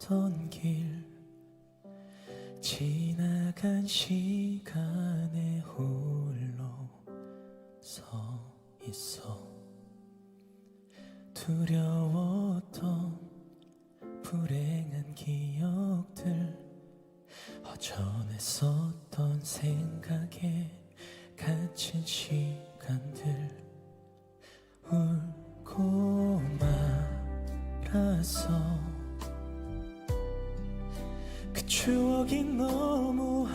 걷던 길 지나간 시간에 홀로 서 있어. 두려웠던 불행한 기억들 허전했었던 생각에 갇힌 시간들. 울고 말았어 추억이 너무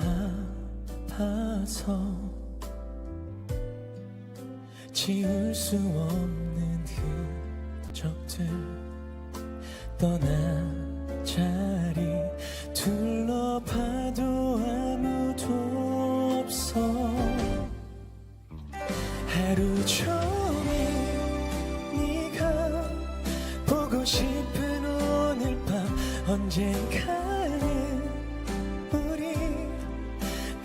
아파서 지울 수 없는 흔적들 떠난 자리 둘러봐도 아무도 없어. 하루 종일 네가 보고 싶은 오늘 밤 언젠가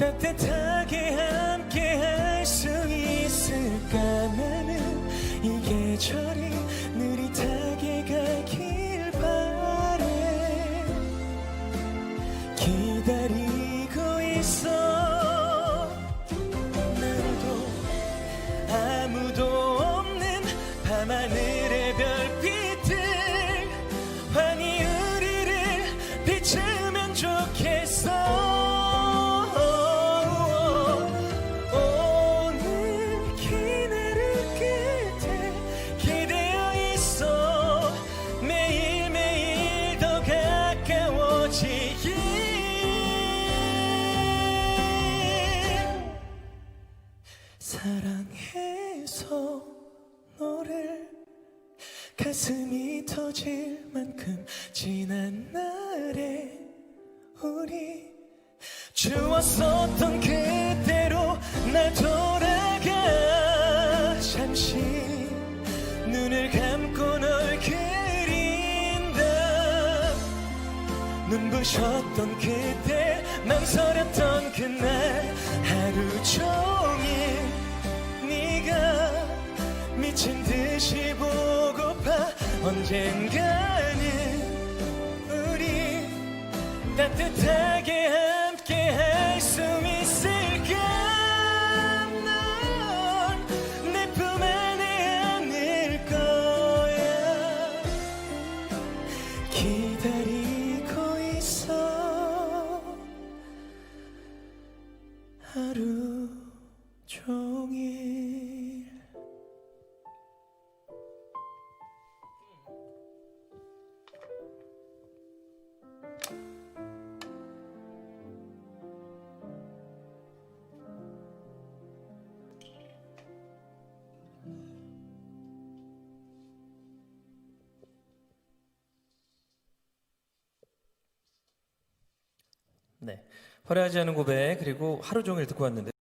따뜻하게 함께 할 수 있을까? 나는 이 계절이 느릿하게 가길 바래. 기다리고 있어. 오늘도 아무도 없는 밤하늘의 별빛들 환히 우리를 비추 사랑해서 너를 가슴이 터질 만큼 지난 날에 우리 주었었던 그 눈부셨던 그때 망설였던 그날 하루 종일 네가 미친 듯이 보고파 언젠가는 우리 따뜻하게 네. 화려하지 않은 고백 그리고 하루 종일 듣고 왔는데